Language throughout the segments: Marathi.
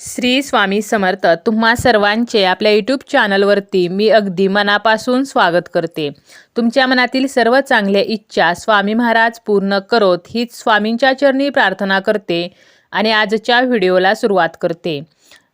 श्री स्वामी समर्थ तुम्हा सर्वांचे आपल्या यूट्यूब चॅनलवरती मी अगदी मनापासून स्वागत करते. तुमच्या मनातील सर्व चांगल्या इच्छा स्वामी महाराज पूर्ण करोत हीच स्वामींच्या चरणी प्रार्थना करते आणि आजच्या व्हिडिओला सुरुवात करते.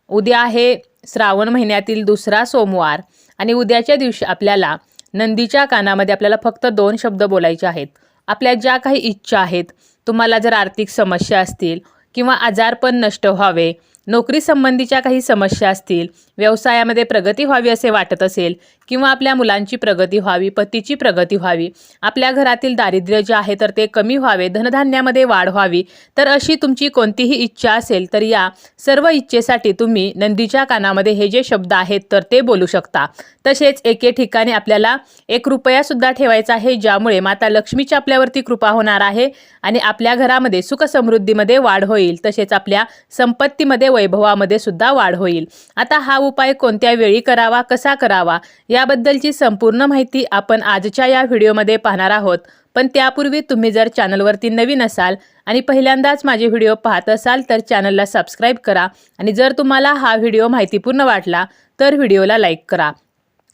उद्या आहे श्रावण महिन्यातील दुसरा सोमवार आणि उद्याच्या दिवशी आपल्याला नंदीच्या कानामध्ये आपल्याला फक्त दोन शब्द बोलायचे आहेत. आपल्या ज्या काही इच्छा आहेत तुम्हाला जर आर्थिक समस्या असतील किंवा आजारपण नष्ट व्हावे नोकरी संबंधीच्या काही समस्या असतील व्यवसायामध्ये प्रगती व्हावी असे वाटत असेल किंवा आपल्या मुलांची प्रगती व्हावी पतीची प्रगती व्हावी आपल्या घरातील दारिद्र्य जे आहे तर ते कमी व्हावे धनधान्यामध्ये वाढ व्हावी तर अशी तुमची कोणतीही इच्छा असेल तर या सर्व इच्छेसाठी तुम्ही नंदीच्या कानामध्ये हे जे शब्द आहेत तर ते बोलू शकता. तसेच एके ठिकाणी आपल्याला एक रुपयासुद्धा ठेवायचा आहे ज्यामुळे माता लक्ष्मीची आपल्यावरती कृपा होणार आहे आणि आपल्या घरामध्ये सुख समृद्धीमध्ये वाढ होईल. तसेच आपल्या संपत्तीमध्ये वैभवामध्ये सुद्धा वाढ होईल. आता हा उपाय कोणत्या वेळी करावा कसा करावा याबद्दलची संपूर्ण माहिती आपण आजच्या या व्हिडिओमध्ये पाहणार आहोत. पण त्यापूर्वी तुम्ही जर चॅनलवरती नवीन असाल आणि पहिल्यांदाच माझे व्हिडिओ पाहत असाल तर चॅनलला सबस्क्राईब करा आणि जर तुम्हाला हा व्हिडिओ माहितीपूर्ण वाटला तर व्हिडिओला लाईक करा.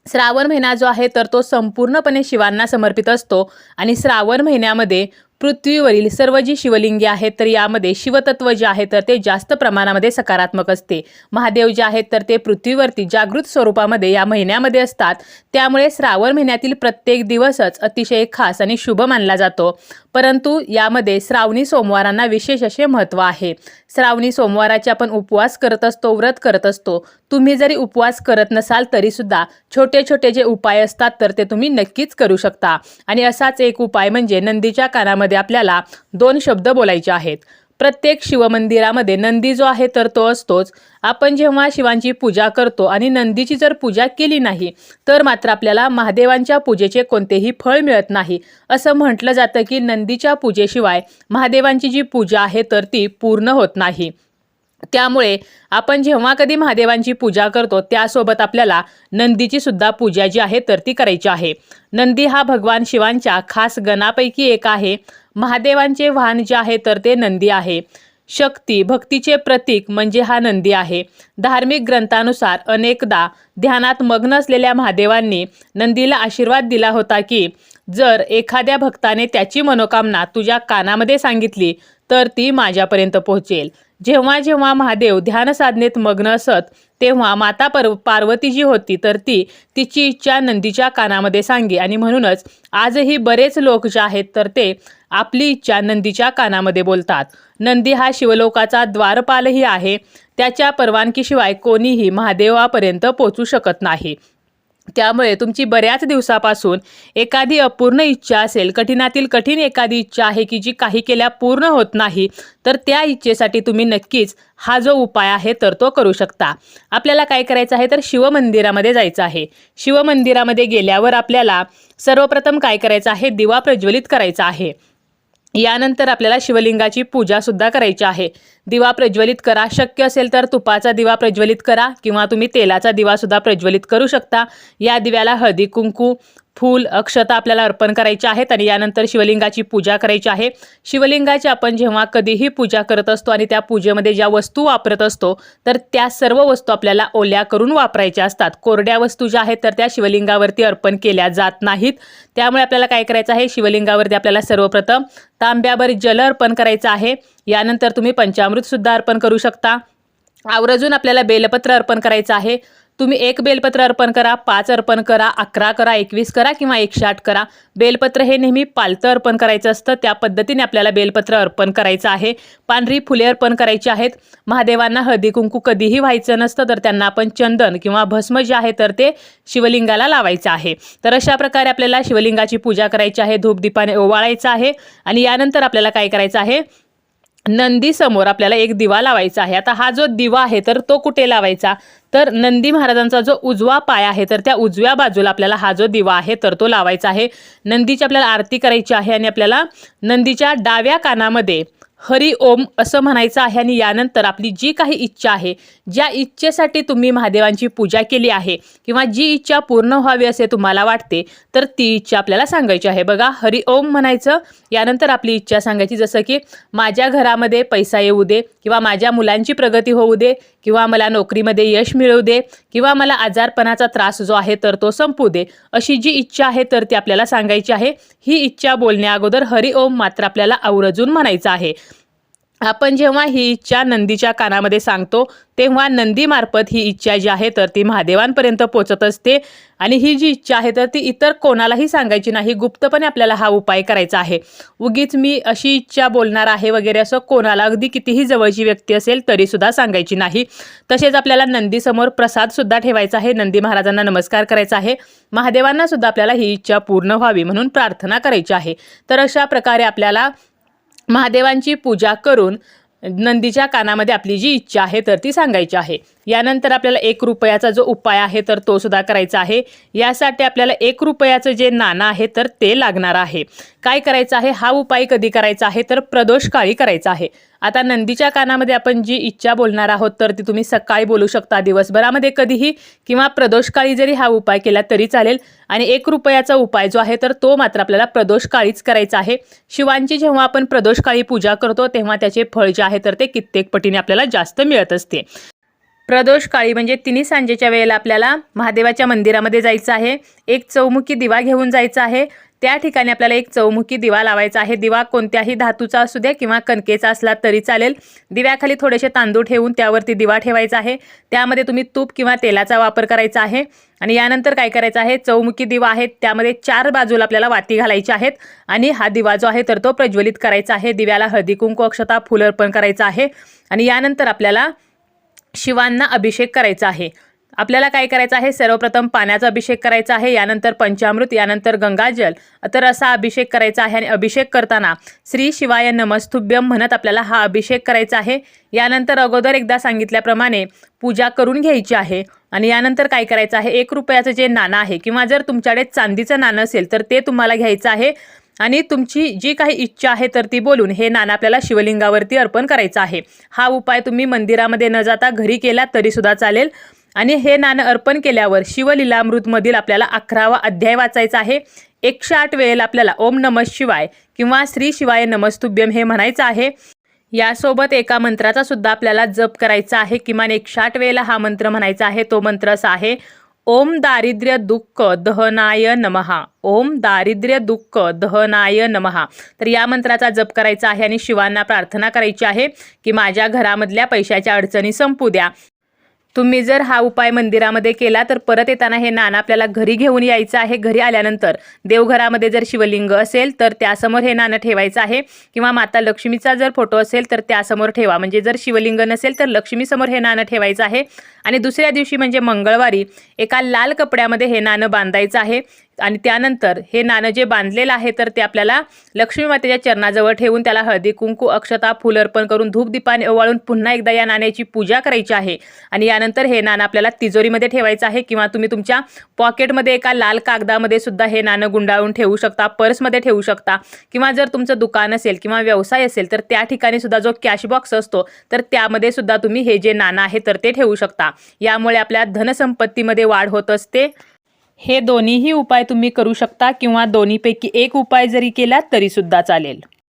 श्रावण महिना जो आहे तर तो संपूर्णपणे शिवांना समर्पित असतो आणि श्रावण महिन्यामध्ये पृथ्वीवरील सर्व जी शिवलिंगे आहेत तर यामध्ये शिवतत्व जे आहे तर ते जास्त प्रमाणामध्ये सकारात्मक असते. महादेव जे आहेत तर ते पृथ्वीवरती जागृत स्वरूपामध्ये या महिन्यामध्ये असतात. त्यामुळे श्रावण महिन्यातील प्रत्येक दिवसच अतिशय खास आणि शुभ मानला जातो. परंतु यामध्ये श्रावणी सोमवारांना विशेष असे महत्त्व आहे. श्रावणी सोमवाराचे आपण उपवास करत असतो व्रत करत असतो. तुम्ही जरी उपवास करत नसाल तरीसुद्धा छोटे छोटे जे उपाय असतात तर ते तुम्ही नक्कीच करू शकता. आणि असाच एक उपाय म्हणजे नंदीच्या कानामध्ये आपल्याला दोन शब्द बोलायचे आहेत. प्रत्येक शिवमंदिरामध्ये नंदी जो आहे तर तो असतोच. आपण जेव्हा शिवांची पूजा करतो आणि नंदीची जर पूजा केली नाही तर मात्र आपल्याला महादेवांच्या पूजेचे कोणतेही फळ मिळत नाही. असं म्हटलं जातं की नंदीच्या पूजेशिवाय महादेवांची जी पूजा आहे तर ती पूर्ण होत नाही. त्यामुळे आपण जेव्हा कधी महादेवांची पूजा करतो त्यासोबत आपल्याला नंदीची सुद्धा पूजा जी आहे तर ती करायची आहे. नंदी हा भगवान शिवांच्या खास गणापैकी एक आहे. महादेवांचे वाहन जे आहे तर ते नंदी आहे. शक्ती भक्तीचे प्रतीक म्हणजे हा नंदी आहे. धार्मिक ग्रंथानुसार अनेकदा ध्यानात मग्न असलेल्या महादेवांनी नंदीला आशीर्वाद दिला होता की जर एखाद्या भक्ताने त्याची मनोकामना तुझ्या कानामध्ये सांगितली तर ती माझ्यापर्यंत पोहोचेल. जेव्हा जेव्हा महादेव ध्यान साधनेत मग्न असत तेव्हा माता पर पार्वती जी होती तर ती तिची इच्छा नंदीच्या कानामध्ये सांगे आणि म्हणूनच आजही बरेच लोक जे आहेत तर ते आपली इच्छा नंदीच्या कानामध्ये बोलतात. नंदी हा शिवलोकाचा द्वारपालही आहे. त्याच्या परवानगीशिवाय कोणीही महादेवापर्यंत पोचू शकत नाही. त्यामुळे तुमची बऱ्याच दिवसापासून एखादी अपूर्ण इच्छा असेल कठीणातील कठीण एखादी इच्छा आहे की जी काही केल्या पूर्ण होत नाही तर त्या इच्छेसाठी तुम्ही नक्कीच हा जो उपाय आहे तर तो करू शकता. आपल्याला काय करायचं आहे तर शिवमंदिरामध्ये जायचं आहे. शिवमंदिरामध्ये गेल्यावर आपल्याला सर्वप्रथम काय करायचं आहे दिवा प्रज्वलित करायचा आहे. यानंतर आपल्याला शिवलिंगाची पूजा सुद्धा करायची आहे. दिवा प्रज्वलित करा. शक्य असेल तर तुपाचा दिवा प्रज्वलित करा किंवा तुम्ही तेलाचा दिवा सुद्धा प्रज्वलित करू शकता. या दिव्याला हळदी कुंकू फूल अक्षता आपल्याला अर्पण करायची आहेत आणि यानंतर शिवलिंगाची पूजा करायची आहे. शिवलिंगाची आपण जेव्हा कधीही पूजा करत असतो आणि त्या पूजेमध्ये ज्या वस्तू वापरत असतो तर त्या सर्व वस्तू आपल्याला ओल्या करून वापरायच्या असतात. कोरड्या वस्तू ज्या आहेत तर त्या शिवलिंगावरती अर्पण केल्या जात नाहीत. त्यामुळे आपल्याला काय करायचं आहे? शिवलिंगावरती आपल्याला सर्वप्रथम तांब्याभर जल अर्पण करायचं आहे. यानंतर तुम्ही पंचामृतसुद्धा अर्पण करू शकता. आवर्जून आपल्याला बेलपत्र अर्पण करायचं आहे. तुम्ही एक बेलपत्र अर्पण करा पाच अर्पण करा अकरा करा एकवीस करा किंवा एकशे आठ करा. बेलपत्र हे नेहमी पालतं अर्पण करायचं असतं. त्या पद्धतीने आपल्याला बेलपत्र अर्पण करायचं आहे. पांढरी फुले अर्पण करायची आहेत. महादेवांना हळदी कुंकू कधीही व्हायचं नसतं तर त्यांना आपण चंदन किंवा भस्म जे आहे तर ते शिवलिंगाला लावायचं आहे. तर अशा प्रकारे आपल्याला शिवलिंगाची पूजा करायची आहे धूपदीपाने ओवाळायचं आहे आणि यानंतर आपल्याला काय करायचं आहे? नंदी समोर आपल्याला एक दिवा लावायचा आहे. आता हा जो दिवा आहे तर तो कुठे लावायचा? तर नंदी महाराजांचा जो उजवा पाय आहे तर त्या उजव्या बाजूला आपल्याला हा जो दिवा आहे तर तो लावायचा आहे. नंदीची आपल्याला आरती करायची आहे आणि आपल्याला नंदीच्या डाव्या कानामध्ये हरी ओम असं म्हणायचं आहे आणि यानंतर आपली जी काही इच्छा आहे ज्या इच्छेसाठी तुम्ही महादेवांची पूजा केली आहे किंवा जी इच्छा पूर्ण व्हावी असे तुम्हाला वाटते तर ती इच्छा आपल्याला सांगायची आहे. बघा हरी ओम म्हणायचं यानंतर आपली इच्छा सांगायची जसं की माझ्या घरामध्ये पैसा येऊ दे किंवा माझ्या मुलांची प्रगती होऊ दे किंवा मला नोकरीमध्ये यश मिळवू दे किंवा मला आजारपणाचा त्रास जो आहे तर तो संपू दे अशी जी इच्छा आहे तर ती आपल्याला सांगायची आहे. ही इच्छा बोलण्या अगोदर हरि ओम मात्र आपल्याला आवर्जून म्हणायचं आहे. आपण जेव्हा ही इच्छा नंदीच्या कानामध्ये सांगतो तेव्हा नंदीमार्फत ही इच्छा जी आहे तर ती महादेवांपर्यंत पोचत असते. आणि ही जी इच्छा आहे तर ती इतर कोणालाही सांगायची नाही. गुप्तपणे आपल्याला हा उपाय करायचा आहे. उगीच मी अशी इच्छा बोलणार आहे वगैरे असं कोणाला अगदी कितीही जवळची व्यक्ती असेल तरीसुद्धा सांगायची नाही. तसेच आपल्याला नंदीसमोर प्रसादसुद्धा ठेवायचा आहे. नंदी महाराजांना नमस्कार करायचा आहे. महादेवांना सुद्धा आपल्याला ही इच्छा पूर्ण व्हावी म्हणून प्रार्थना करायची आहे. तर अशा प्रकारे आपल्याला महादेवांची पूजा करून नंदीच्या कानामध्ये आपली जी इच्छा आहे तर ती सांगायची आहे. यानंतर आपल्याला एक रुपयाचा जो उपाय आहे तर तो सुद्धा करायचा आहे. यासाठी आपल्याला एक रुपयाचं जे नाणं आहे तर ते लागणार आहे. काय करायचं आहे? हा उपाय कधी करायचा आहे? तर प्रदोष काळी करायचा आहे. आता नंदीच्या कानामध्ये आपण जी इच्छा बोलणार आहोत तर ती तुम्ही सकाळी बोलू शकता दिवसभरामध्ये कधीही किंवा प्रदोषकाळी जरी हा उपाय केला तरी चालेल. आणि एक रुपयाचा उपाय जो आहे तर तो मात्र आपल्याला प्रदोषकाळीच करायचा आहे. शिवांची जेव्हा आपण प्रदोषकाळी पूजा करतो तेव्हा त्याचे फळ जे आहे तर ते कित्येक पटीने आपल्याला जास्त मिळत असते. प्रदोष काळी म्हणजे तिन्ही सांजेच्या वेळेला आपल्याला महादेवाच्या मंदिरामध्ये जायचं आहे. एक चौमुखी दिवा घेऊन जायचा आहे. त्या ठिकाणी आपल्याला एक चौमुखी दिवा लावायचा आहे. दिवा कोणत्याही धातूचा असू द्या किंवा कणकेचा असला तरी चालेल. दिव्याखाली थोडेसे तांदूळ ठेवून त्यावरती दिवा ठेवायचा आहे. त्यामध्ये तुम्ही तूप किंवा तेलाचा वापर करायचा आहे. आणि यानंतर काय करायचं आहे? चौमुखी दिवा आहे. त्यामध्ये चार बाजूला आपल्याला वाती घालायची आहेत. आणि हा दिवा जो आहे तर तो प्रज्वलित करायचा आहे. दिव्याला हळदी कुंकू अक्षता फुल अर्पण करायचं आहे. आणि यानंतर आपल्याला शिवांना अभिषेक करायचा आहे. आपल्याला काय करायचं आहे? सर्वप्रथम पाण्याचा अभिषेक करायचा आहे. यानंतर पंचामृत यानंतर गंगाजल. तर असा अभिषेक करायचा आहे आणि अभिषेक करताना श्री शिवाय नमस्तुभ्यम म्हणत आपल्याला हा अभिषेक करायचा आहे. यानंतर अगोदर एकदा सांगितल्याप्रमाणे पूजा करून घ्यायची आहे. आणि यानंतर काय करायचं आहे? एक रुपयाचं जे नाणं आहे किंवा जर तुमच्याकडे चांदीचं नाणं असेल तर ते तुम्हाला घ्यायचं आहे. आणि तुमची जी काही इच्छा आहे तर ती बोलून हे नाणं आपल्याला शिवलिंगावरती अर्पण करायचं आहे. हा उपाय तुम्ही मंदिरामध्ये न जाता घरी केला तरीसुद्धा चालेल. आणि हे नाणं अर्पण केल्यावर शिवलीलामृतमधील आपल्याला अकरावा अध्याय वाचायचा आहे. एकशे आठ वेळेला आपल्याला ओम नमः शिवाय किंवा श्री शिवाय नमस्तुभ्यम हे म्हणायचं आहे. यासोबत एका मंत्राचा सुद्धा आपल्याला जप करायचा आहे. किमान एकशे आठ वेळेला हा मंत्र म्हणायचा आहे. तो मंत्र असा आहे ओम दारिद्र्य दुःख दहनाय नमहा ओम दारिद्र्य दुःख दहनाय नमहा तर या मंत्राचा जप करायचा आहे आणि शिवांना प्रार्थना करायची आहे की माझ्या घरामधल्या पैशाच्या अडचणी संपू द्या. तुम्ही जर हा उपाय मंदिरामध्ये केला तर परत येताना हे नाणं आपल्याला घरी घेऊन यायचं आहे. घरी आल्यानंतर देवघरामध्ये जर शिवलिंग असेल तर त्यासमोर हे नाणं ठेवायचं आहे. किंवा माता लक्ष्मीचा जर फोटो असेल तर त्यासमोर ठेवा. म्हणजे जर शिवलिंग नसेल तर लक्ष्मीसमोर हे नाणं ठेवायचं आहे. आणि दुसऱ्या दिवशी म्हणजे मंगळवारी एका लाल कपड्यामध्ये हे नाणं बांधायचं आहे. आणि त्यानंतर हे नाणं जे बांधलेलं आहे तर ते आपल्याला लक्ष्मी मातेच्या चरणाजवळ ठेवून त्याला हळदी कुंकू अक्षता फुल अर्पण करून धूपदीपाने ओवाळून पुन्हा एकदा या नाण्याची पूजा करायची आहे. आणि यानंतर हे नाणं आपल्याला तिजोरीमध्ये ठेवायचं आहे किंवा तुम्ही तुमच्या पॉकेटमध्ये एका लाल कागदामध्ये सुद्धा हे नाणं गुंडाळून ठेवू शकता पर्समध्ये ठेवू शकता किंवा जर तुमचं दुकान असेल किंवा व्यवसाय असेल तर त्या ठिकाणी सुद्धा जो कॅश बॉक्स असतो तर त्यामध्ये सुद्धा तुम्ही हे जे नाणं आहे तर ते ठेवू शकता. यामुळे आपल्या धनसंपत्तीमध्ये वाढ होत असते. हे दोन्हीही उपाय तुम्ही करू शकता किंवा दोन्हीपैकी एक उपाय जरी केला तरीसुद्धा चालेल.